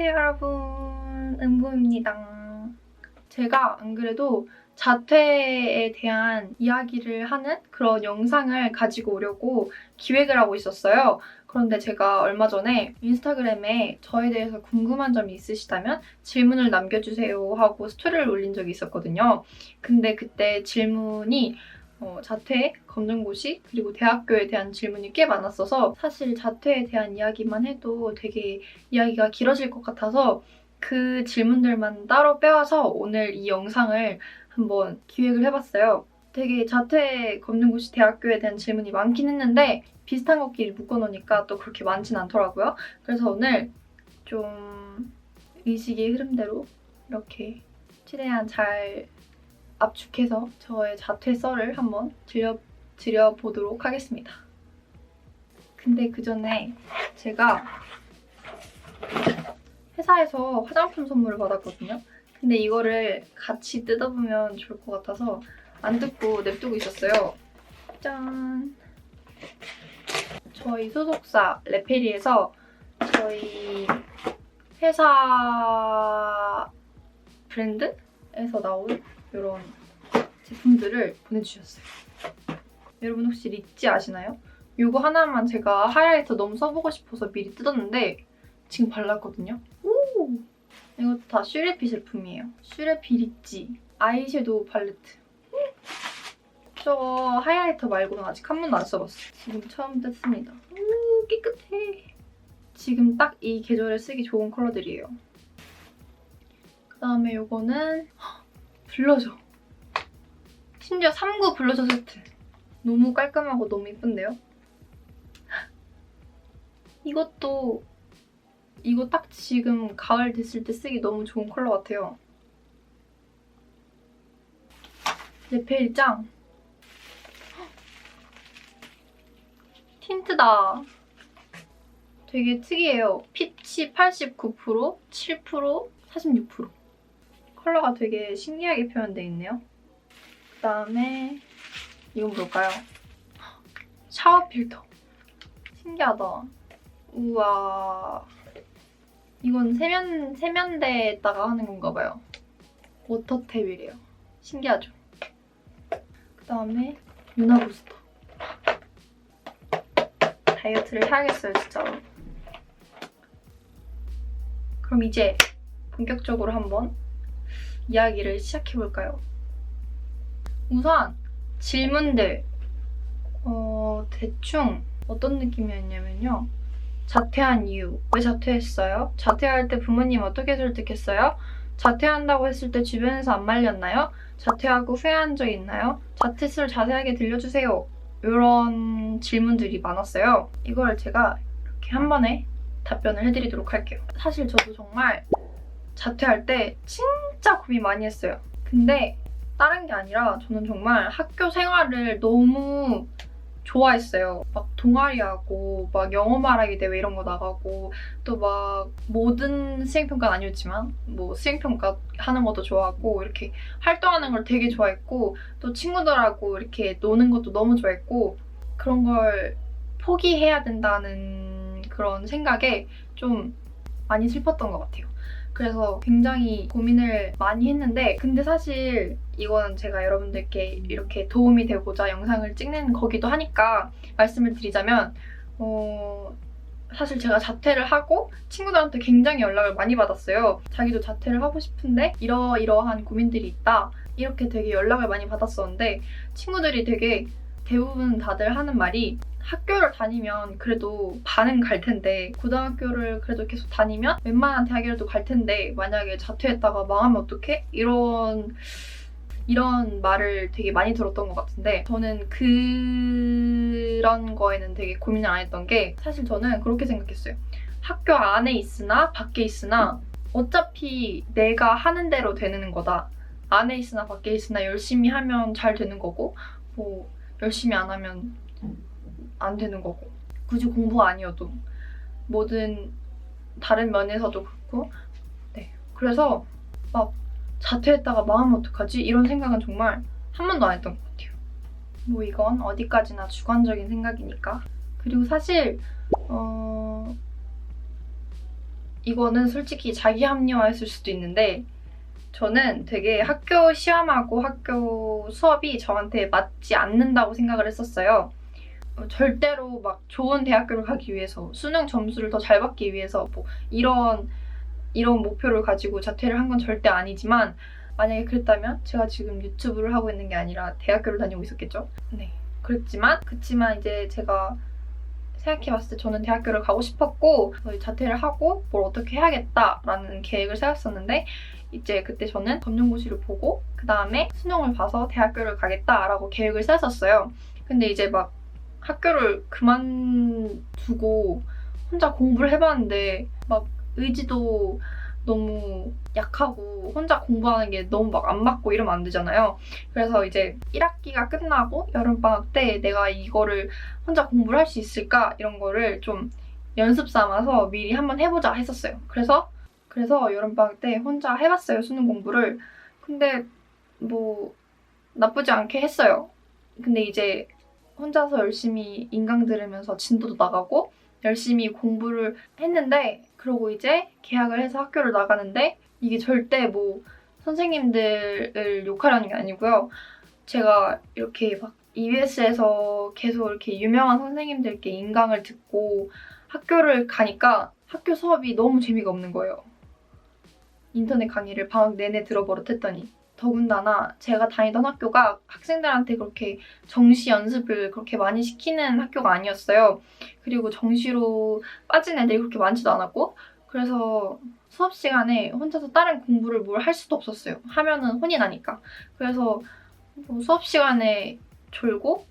안녕하세요 여러분 은보입니다. 제가 안 그래도 자퇴에 대한 이야기를 하는 그런 영상을 가지고 오려고 기획을 하고 있었어요. 그런데 제가 얼마 전에 인스타그램에 저에 대해서 궁금한 점이 있으시다면 질문을 남겨주세요 하고 스토리를 올린 적이 있었거든요. 근데 그때 질문이 어, 자퇴, 검정고시, 그리고 대학교에 대한 질문이 꽤 많았어서 사실 자퇴에 대한 이야기만 해도 되게 이야기가 길어질 것 같아서 그 질문들만 따로 빼와서 오늘 이 영상을 한번 기획을 해봤어요. 되게 자퇴, 검정고시, 대학교에 대한 질문이 많긴 했는데 비슷한 것끼리 묶어놓으니까 또 그렇게 많진 않더라고요. 그래서 오늘 좀 의식의 흐름대로 이렇게 최대한 잘 압축해서 저의 자퇴 썰을 한번 들려, 드려보도록 하겠습니다. 근데 그 전에 제가 회사에서 화장품 선물을 받았거든요. 근데 이거를 같이 뜯어보면 좋을 것 같아서 안 뜯고 냅두고 있었어요. 짠! 저희 소속사 레페리에서 저희 회사 브랜드에서 나온 이런 제품들을 보내주셨어요. 여러분 혹시 리찌 아시나요? 이거 하나만 제가 하이라이터 너무 써보고 싶어서 미리 뜯었는데 지금 발랐거든요. 오! 이것도 다 슈레피 제품이에요. 슈레피 리찌 아이섀도우 팔레트. 저거 하이라이터 말고는 아직 한 번도 안 써봤어요. 지금 처음 뜯습니다. 오 깨끗해. 지금 딱 이 계절에 쓰기 좋은 컬러들이에요. 그다음에 이거는 블러셔. 심지어 3구 블러셔 세트. 너무 깔끔하고 너무 이쁜데요? 이것도 이거 딱 지금 가을 됐을 때 쓰기 너무 좋은 컬러 같아요. 레페일 짱. 틴트다. 되게 특이해요. 피치 89%, 7%, 46%. 컬러가 되게 신기하게 표현되어 있네요. 그 다음에 이건 뭘까요? 샤워 필터. 신기하다. 우와. 이건 세면, 세면대에다가 하는 건가 봐요. 워터탭이래요. 신기하죠? 그 다음에 유나 부스터. 다이어트를 해야겠어요, 진짜로. 그럼 이제 본격적으로 한번 이야기를 시작해볼까요? 우선 질문들 어, 대충 어떤 느낌이었냐면요. 자퇴한 이유. 왜 자퇴했어요? 자퇴할 때 부모님 어떻게 설득했어요? 자퇴한다고 했을 때 주변에서 안 말렸나요? 자퇴하고 후회한 적 있나요? 자퇴를 자세하게 들려주세요. 이런 질문들이 많았어요. 이걸 제가 이렇게 한 번에 답변을 해드리도록 할게요. 사실 저도 정말 자퇴할 때 진짜 고민 많이 했어요. 근데 다른 게 아니라 저는 정말 학교 생활을 너무 좋아했어요. 막 동아리하고 막 영어 말하기 대회 이런 거 나가고 또 막 모든 수행평가는 아니었지만 뭐 수행평가 하는 것도 좋아하고 이렇게 활동하는 걸 되게 좋아했고 또 친구들하고 이렇게 노는 것도 너무 좋아했고 그런 걸 포기해야 된다는 그런 생각에 좀 많이 슬펐던 것 같아요. 그래서 굉장히 고민을 많이 했는데 근데 사실 이건 제가 여러분들께 이렇게 도움이 되고자 영상을 찍는 거기도 하니까 말씀을 드리자면 어, 사실 제가 자퇴를 하고 친구들한테 굉장히 연락을 많이 받았어요. 자기도 자퇴를 하고 싶은데 이러이러한 고민들이 있다. 이렇게 되게 연락을 많이 받았었는데 친구들이 되게 대부분 다들 하는 말이 학교를 다니면 그래도 반은 갈 텐데 고등학교를 그래도 계속 다니면 웬만한 대학이라도 갈 텐데 만약에 자퇴했다가 망하면 어떡해? 이런 이런 말을 되게 많이 들었던 것 같은데 저는 그런 거에는 되게 고민을 안 했던 게 사실 저는 그렇게 생각했어요. 학교 안에 있으나 밖에 있으나 어차피 내가 하는 대로 되는 거다. 안에 있으나 밖에 있으나 열심히 하면 잘 되는 거고 뭐 열심히 안 하면 안 되는 거고. 굳이 공부 아니어도 모든 다른 면에서도 그렇고. 네. 그래서 막 자퇴했다가 마음 어떡하지? 이런 생각은 정말 한 번도 안 했던 것 같아요. 뭐 이건 어디까지나 주관적인 생각이니까. 그리고 사실 어 이거는 솔직히 자기 합리화했을 수도 있는데 저는 되게 학교 시험하고 학교 수업이 저한테 맞지 않는다고 생각을 했었어요. 어, 절대로 막 좋은 대학교를 가기 위해서 수능 점수를 더 잘 받기 위해서 뭐 이런 이런 목표를 가지고 자퇴를 한 건 절대 아니지만 만약에 그랬다면 제가 지금 유튜브를 하고 있는 게 아니라 대학교를 다니고 있었겠죠. 네. 그렇지만 그렇지만 이제 제가 생각해봤을 때 저는 대학교를 가고 싶었고 어, 자퇴를 하고 뭘 어떻게 해야겠다라는 계획을 세웠었는데 이제 그때 저는 검정고시를 보고 그 다음에 수능을 봐서 대학교를 가겠다라고 계획을 세웠었어요. 근데 이제 막 학교를 그만두고 혼자 공부를 해봤는데 막 의지도 너무 약하고 혼자 공부하는 게 너무 막 안 맞고 이러면 안 되잖아요. 그래서 이제 1학기가 끝나고 여름방학 때 내가 이거를 혼자 공부를 할 수 있을까 이런 거를 좀 연습 삼아서 미리 한번 해보자 했었어요. 그래서 그래서 여름방학 때 혼자 해봤어요 수능 공부를. 근데 뭐 나쁘지 않게 했어요. 근데 이제 혼자서 열심히 인강 들으면서 진도도 나가고 열심히 공부를 했는데 그러고 이제 계약을 해서 학교를 나가는데 이게 절대 뭐 선생님들을 욕하려는 게 아니고요. 제가 이렇게 막 EBS에서 계속 이렇게 유명한 선생님들께 인강을 듣고 학교를 가니까 학교 수업이 너무 재미가 없는 거예요. 인터넷 강의를 방학 내내 들어버릇했더니 더군다나 제가 다니던 학교가 학생들한테 그렇게 정시 연습을 그렇게 많이 시키는 학교가 아니었어요. 그리고 정시로 빠진 애들이 그렇게 많지도 않았고 그래서 수업 시간에 혼자서 다른 공부를 뭘 할 수도 없었어요. 하면은 혼이 나니까. 그래서 뭐 수업 시간에 졸고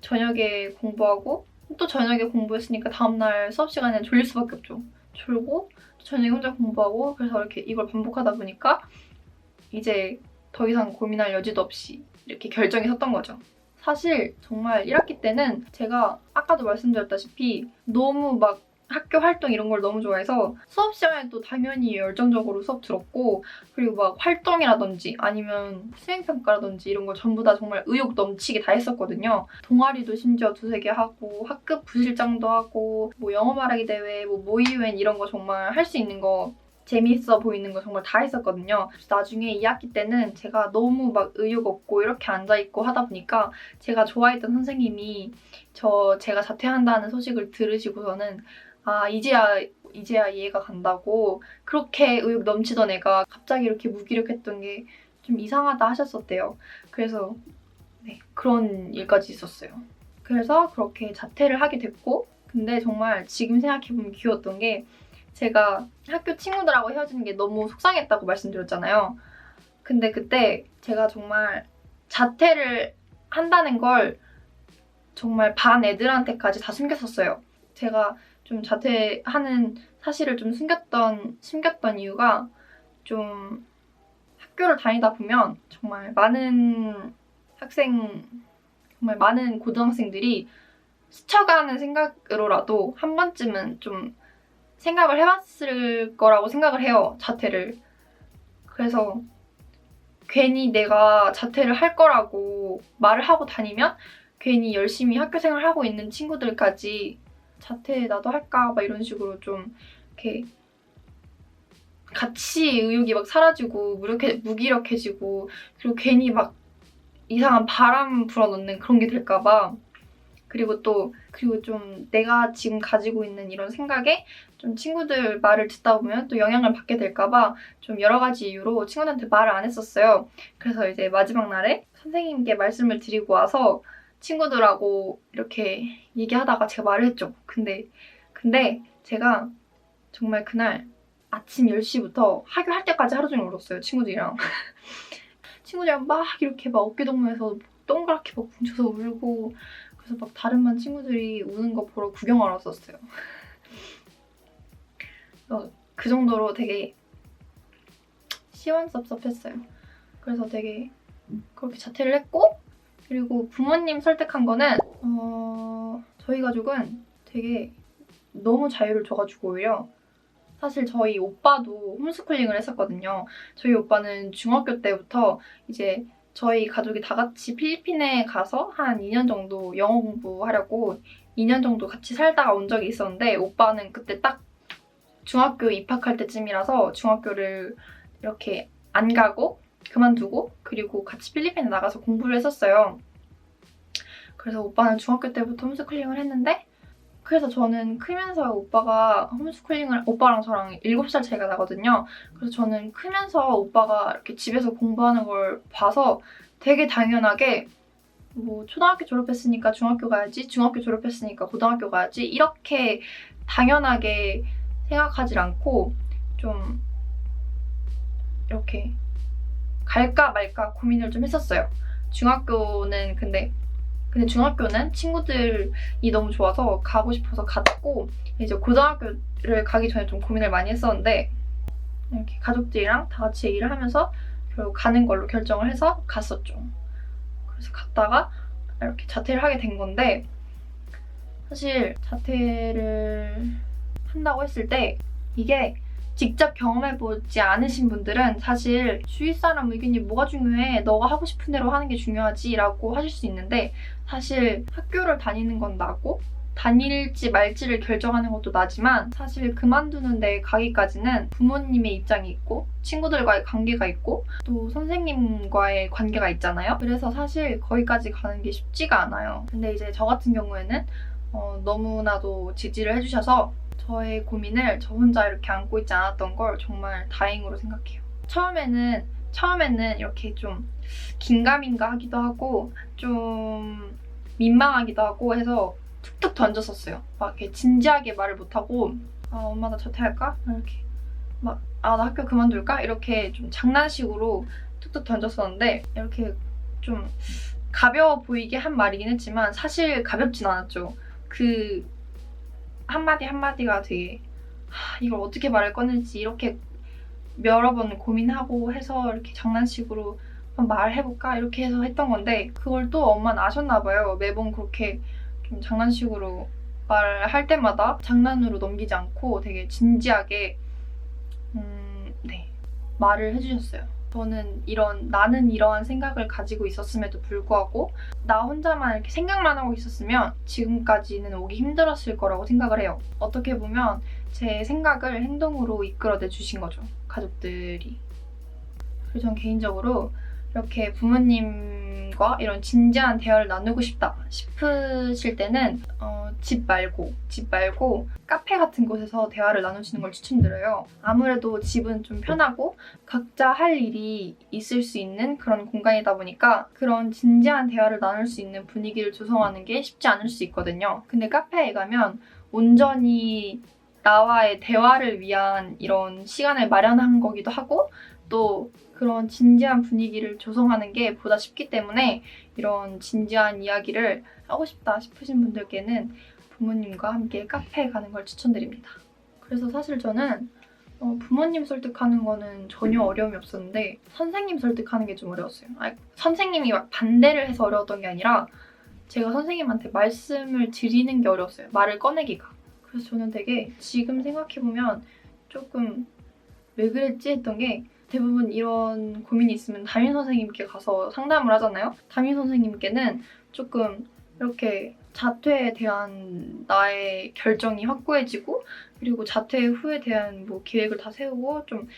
저녁에 공부하고 또 저녁에 공부했으니까 다음날 수업 시간에 졸릴 수밖에 없죠. 졸고 또 저녁에 혼자 공부하고 그래서 이렇게 이걸 반복하다 보니까 이제 더 이상 고민할 여지도 없이 이렇게 결정이 섰던 거죠. 사실 정말 1학기 때는 제가 아까도 말씀드렸다시피 너무 막 학교 활동 이런 걸 너무 좋아해서 수업 시간에도 당연히 열정적으로 수업 들었고 그리고 막 활동이라든지 아니면 수행평가라든지 이런 걸 전부 다 정말 의욕 넘치게 다 했었거든요. 동아리도 심지어 두세 개 하고 학급 부실장도 하고 뭐 영어 말하기 대회, 뭐 모의유엔 이런 거 정말 할 수 있는 거 재미있어 보이는 거 정말 다 했었거든요. 나중에 2학기 때는 제가 너무 막 의욕 없고 이렇게 앉아있고 하다 보니까 제가 좋아했던 선생님이 저 제가 자퇴한다는 소식을 들으시고서는 아 이제야 이제야 이해가 간다고 그렇게 의욕 넘치던 애가 갑자기 이렇게 무기력했던 게 좀 이상하다 하셨었대요. 그래서 네 그런 일까지 있었어요. 그래서 그렇게 자퇴를 하게 됐고 근데 정말 지금 생각해보면 귀여웠던 게 제가 학교 친구들하고 헤어지는 게 너무 속상했다고 말씀드렸잖아요. 근데 그때 제가 정말 자퇴를 한다는 걸 정말 반 애들한테까지 다 숨겼었어요. 제가 좀 자퇴하는 사실을 좀 숨겼던 숨겼던 이유가 좀 학교를 다니다 보면 정말 많은 학생 정말 많은 고등학생들이 스쳐가는 생각으로라도 한 번쯤은 좀 생각을 해봤을 거라고 생각을 해요 자퇴를. 그래서 괜히 내가 자퇴를 할 거라고 말을 하고 다니면 괜히 열심히 학교 생활 하고 있는 친구들까지 자퇴 나도 할까? 막 이런 식으로 좀 이렇게 같이 의욕이 막 사라지고 무력해, 무기력해지고 그리고 괜히 막 이상한 바람 불어넣는 그런 게 될까봐 그리고 또 그리고 좀 내가 지금 가지고 있는 이런 생각에 좀 친구들 말을 듣다 보면 또 영향을 받게 될까봐 좀 여러 가지 이유로 친구들한테 말을 안 했었어요. 그래서 이제 마지막 날에 선생님께 말씀을 드리고 와서 친구들하고 이렇게 얘기하다가 제가 말을 했죠. 근데 근데 제가 정말 그날 아침 10시부터 학교 할 때까지 하루 종일 울었어요. 친구들이랑. 친구들이랑 막 이렇게 막 어깨 동무해서 동그랗게 막 뭉쳐서 울고 그래서 막 다른 반 친구들이 우는 거 보러 구경하러 왔었어요. 어, 그 정도로 되게 시원섭섭했어요. 그래서 되게 그렇게 자퇴를 했고 그리고 부모님 설득한 거는 어, 저희 가족은 되게 너무 자유를 줘가지고 오히려 사실 저희 오빠도 홈스쿨링을 했었거든요. 저희 오빠는 중학교 때부터 이제 저희 가족이 다 같이 필리핀에 가서 한 2년 정도 영어 공부하려고 2년 정도 같이 살다가 온 적이 있었는데 오빠는 그때 딱 중학교 입학할 때쯤이라서 중학교를 이렇게 안 가고 그만두고 그리고 같이 필리핀에 나가서 공부를 했었어요. 그래서 오빠는 중학교 때부터 홈스쿨링을 했는데 그래서 저는 크면서 오빠가 홈스쿨링을 오빠랑 저랑 7살 차이가 나거든요. 그래서 저는 크면서 오빠가 이렇게 집에서 공부하는 걸 봐서 되게 당연하게 뭐 초등학교 졸업했으니까 중학교 가야지, 중학교 졸업했으니까 고등학교 가야지 이렇게 당연하게 생각하지 않고 좀 이렇게 갈까 말까 고민을 좀 했었어요. 중학교는 근데 근데 중학교는 친구들이 너무 좋아서 가고 싶어서 갔고 이제 고등학교를 가기 전에 좀 고민을 많이 했었는데 이렇게 가족들이랑 다 같이 얘기를 하면서 결국 가는 걸로 결정을 해서 갔었죠. 그래서 갔다가 이렇게 자퇴를 하게 된 건데 사실 자퇴를 한다고 했을 때 이게 직접 경험해보지 않으신 분들은 사실 주위 사람 의견이 뭐가 중요해? 너가 하고 싶은 대로 하는 게 중요하지 라고 하실 수 있는데 사실 학교를 다니는 건 나고 다닐지 말지를 결정하는 것도 나지만 사실 그만두는 데 가기까지는 부모님의 입장이 있고 친구들과의 관계가 있고 또 선생님과의 관계가 있잖아요. 그래서 사실 거기까지 가는 게 쉽지가 않아요. 근데 이제 저 같은 경우에는 어, 너무나도 지지를 해주셔서 저의 고민을 저 혼자 이렇게 안고 있지 않았던 걸 정말 다행으로 생각해요. 처음에는 처음에는 이렇게 좀 긴가민가 하기도 하고 좀 민망하기도 하고 해서 툭툭 던졌었어요. 막 이렇게 진지하게 말을 못하고 아 엄마 나 자퇴할까? 이렇게 막 아 나 학교 그만둘까? 이렇게 좀 장난식으로 툭툭 던졌었는데 이렇게 좀 가벼워 보이게 한 말이긴 했지만 사실 가볍진 않았죠. 그 한마디 한마디가 되게 하, 이걸 어떻게 말을 꺼낼지 이렇게 여러 번 고민하고 해서 이렇게 장난식으로 말해볼까 이렇게 해서 했던 건데 그걸 또 엄마는 아셨나 봐요. 매번 그렇게 좀 장난식으로 말할 때마다 장난으로 넘기지 않고 되게 진지하게 음, 네 말을 해주셨어요. 저는 이런 나는 이러한 생각을 가지고 있었음에도 불구하고 나 혼자만 이렇게 생각만 하고 있었으면 지금까지는 오기 힘들었을 거라고 생각을 해요. 어떻게 보면 제 생각을 행동으로 이끌어내 주신 거죠. 가족들이. 그래서 전 개인적으로 이렇게 부모님과 이런 진지한 대화를 나누고 싶다 싶으실 때는 어, 집 말고 집 말고 카페 같은 곳에서 대화를 나누시는 걸 추천드려요. 아무래도 집은 좀 편하고 각자 할 일이 있을 수 있는 그런 공간이다 보니까 그런 진지한 대화를 나눌 수 있는 분위기를 조성하는 게 쉽지 않을 수 있거든요. 근데 카페에 가면 온전히 나와의 대화를 위한 이런 시간을 마련한 거기도 하고 또 그런 진지한 분위기를 조성하는 게 보다 쉽기 때문에 이런 진지한 이야기를 하고 싶다 싶으신 분들께는 부모님과 함께 카페에 가는 걸 추천드립니다. 그래서 사실 저는 어, 부모님 설득하는 거는 전혀 어려움이 없었는데 선생님 설득하는 게 좀 어려웠어요. 아니, 선생님이 막 반대를 해서 어려웠던 게 아니라 제가 선생님한테 말씀을 드리는 게 어려웠어요. 말을 꺼내기가. 그래서 저는 되게 지금 생각해보면 조금 왜 그랬지 했던 게 대부분 이런 고민이 있으면 담임 선생님께 가서 상담을 하잖아요. 담임 선생님께는 조금 이렇게 자퇴에 대한 나의 결정이 확고해지고 그리고 자퇴 후에 대한 뭐 계획을 다 세우고 좀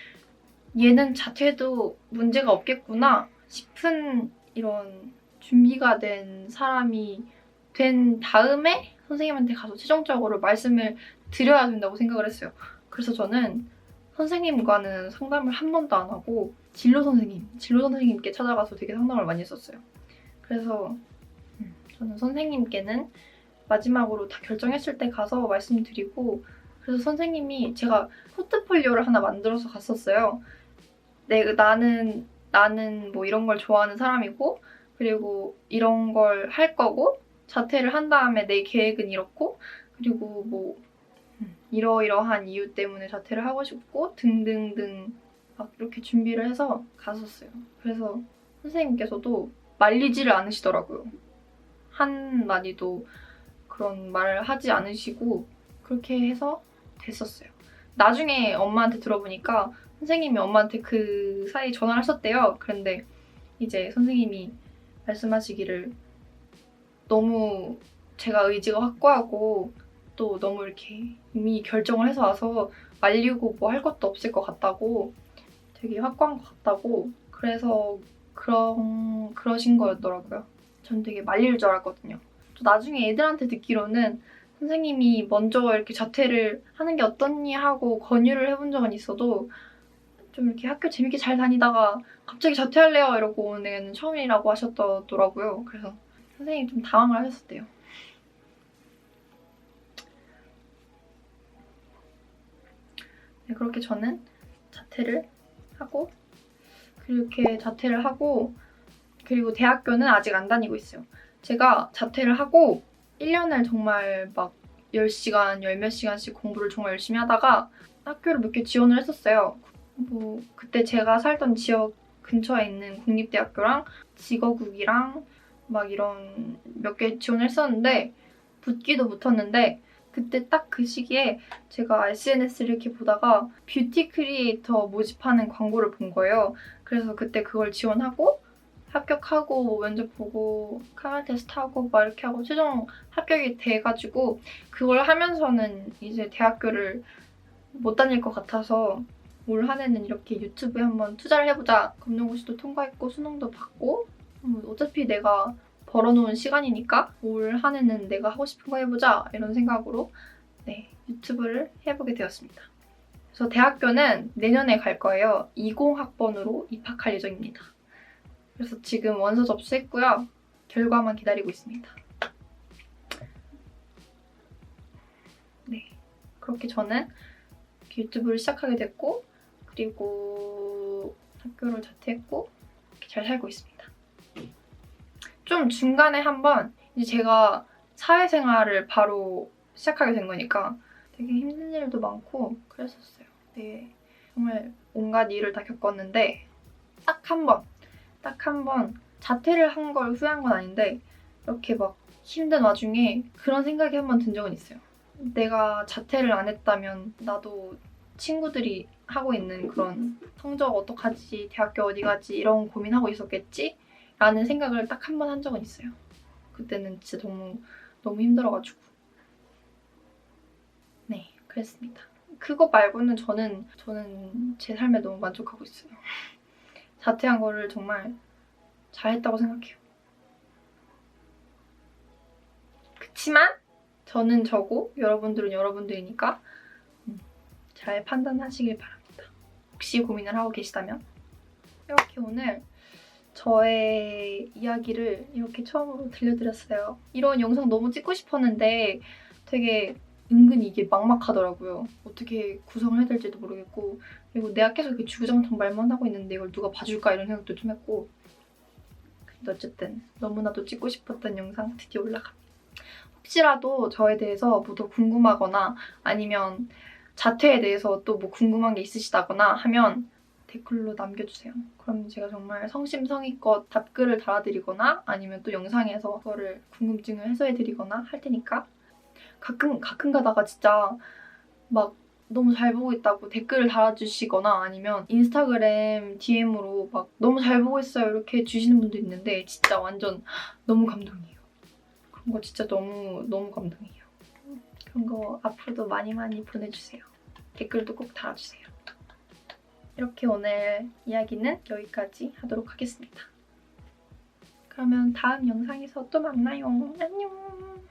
얘는 자퇴도 문제가 없겠구나 싶은 이런 준비가 된 사람이 된 다음에 선생님한테 가서 최종적으로 말씀을 드려야 된다고 생각을 했어요. 그래서 저는 선생님과는 상담을 한 번도 안 하고 진로 선생님, 진로 선생님께 찾아가서 되게 상담을 많이 했었어요. 그래서 음, 저는 선생님께는 마지막으로 다 결정했을 때 가서 말씀드리고 그래서 선생님이 제가 포트폴리오를 하나 만들어서 갔었어요. 내 나는 나는 뭐 이런 걸 좋아하는 사람이고 그리고 이런 걸 할 거고 자퇴를 한 다음에 내 계획은 이렇고 그리고 뭐 이러이러한 이유 때문에 자퇴를 하고 싶고 등등등 막 이렇게 준비를 해서 갔었어요. 그래서 선생님께서도 말리지를 않으시더라고요. 한 마디도 그런 말을 하지 않으시고 그렇게 해서 됐었어요. 나중에 엄마한테 들어보니까 선생님이 엄마한테 그 사이 전화를 하셨대요. 그런데 이제 선생님이 말씀하시기를 너무 제가 의지가 확고하고 또 너무 이렇게 이미 결정을 해서 와서 말리고 뭐 할 것도 없을 것 같다고 되게 확고한 것 같다고 그래서 그런 그러신 거였더라고요. 전 되게 말릴 줄 알았거든요. 또 나중에 애들한테 듣기로는 선생님이 먼저 이렇게 자퇴를 하는 게 어떻니 하고 권유를 해본 적은 있어도 좀 이렇게 학교 재밌게 잘 다니다가 갑자기 자퇴할래요 이러고 오는 처음이라고 하셨더라고요. 그래서 선생님이 좀 당황을 하셨었대요. 네, 그렇게 저는 자퇴를 하고 그렇게 자퇴를 하고 그리고 대학교는 아직 안 다니고 있어요. 제가 자퇴를 하고 1년을 정말 막 10시간, 10몇 시간씩 공부를 정말 열심히 하다가 학교를 몇 개 지원을 했었어요. 뭐 그때 제가 살던 지역 근처에 있는 국립대학교랑 직어국이랑 막 이런 몇 개 지원을 했었는데 붙기도 붙었는데 그때 딱 그 시기에 제가 SNS를 이렇게 보다가 뷰티 크리에이터 모집하는 광고를 본 거예요. 그래서 그때 그걸 지원하고 합격하고 뭐 면접 보고 카메라 테스트 하고 막 이렇게 하고 최종 합격이 돼가지고 그걸 하면서는 이제 대학교를 못 다닐 것 같아서 올 한해는 이렇게 유튜브에 한번 투자를 해보자. 검정고시도 통과했고 수능도 받고 음, 어차피 내가 벌어놓은 시간이니까 올 한 해는 내가 하고 싶은 거 해보자 이런 생각으로 네 유튜브를 해보게 되었습니다. 그래서 대학교는 내년에 갈 거예요. 20학번으로 입학할 예정입니다. 그래서 지금 원서 접수했고요. 결과만 기다리고 있습니다. 네, 그렇게 저는 유튜브를 시작하게 됐고 그리고 학교를 자퇴했고 잘 살고 있습니다. 좀 중간에 한번 이제 제가 사회생활을 바로 시작하게 된 거니까 되게 힘든 일도 많고 그랬었어요. 네, 정말 온갖 일을 다 겪었는데 딱 한 번, 딱 한 번 자퇴를 한 걸 후회한 건 아닌데 이렇게 막 힘든 와중에 그런 생각이 한 번 든 적은 있어요. 내가 자퇴를 안 했다면 나도 친구들이 하고 있는 그런 성적 어떡하지, 대학교 어디 가지 이런 고민하고 있었겠지? 라는 생각을 딱 한 번 한 적은 있어요. 그때는 진짜 너무 너무 힘들어가지고 네 그랬습니다. 그거 말고는 저는 저는 제 삶에 너무 만족하고 있어요. 자퇴한 거를 정말 잘했다고 생각해요. 그치만 저는 저고 여러분들은 여러분들이니까 음, 잘 판단하시길 바랍니다. 혹시 고민을 하고 계시다면 이렇게 오늘 저의 이야기를 이렇게 처음으로 들려드렸어요. 이런 영상 너무 찍고 싶었는데 되게 은근히 이게 막막하더라고요. 어떻게 구성을 해야 될지도 모르겠고 그리고 내가 계속 이렇게 주구장창 말만 하고 있는데 이걸 누가 봐줄까 이런 생각도 좀 했고 근데 어쨌든 너무나도 찍고 싶었던 영상 드디어 올라갑니다. 혹시라도 저에 대해서 뭐 더 궁금하거나 아니면 자퇴에 대해서 또 뭐 궁금한 게 있으시다거나 하면 댓글로 남겨주세요. 그럼 제가 정말 성심성의껏 답글을 달아드리거나 아니면 또 영상에서 그거를 궁금증을 해소해드리거나 할 테니까 가끔 가끔 가다가 진짜 막 너무 잘 보고 있다고 댓글을 달아주시거나 아니면 인스타그램 DM으로 막 너무 잘 보고 있어요 이렇게 주시는 분도 있는데 진짜 완전 너무 감동이에요. 그런 거 진짜 너무 너무 감동이에요. 그런 거 앞으로도 많이 많이 보내주세요. 댓글도 꼭 달아주세요. 이렇게 오늘 이야기는 여기까지 하도록 하겠습니다. 그러면 다음 영상에서 또 만나요. 안녕.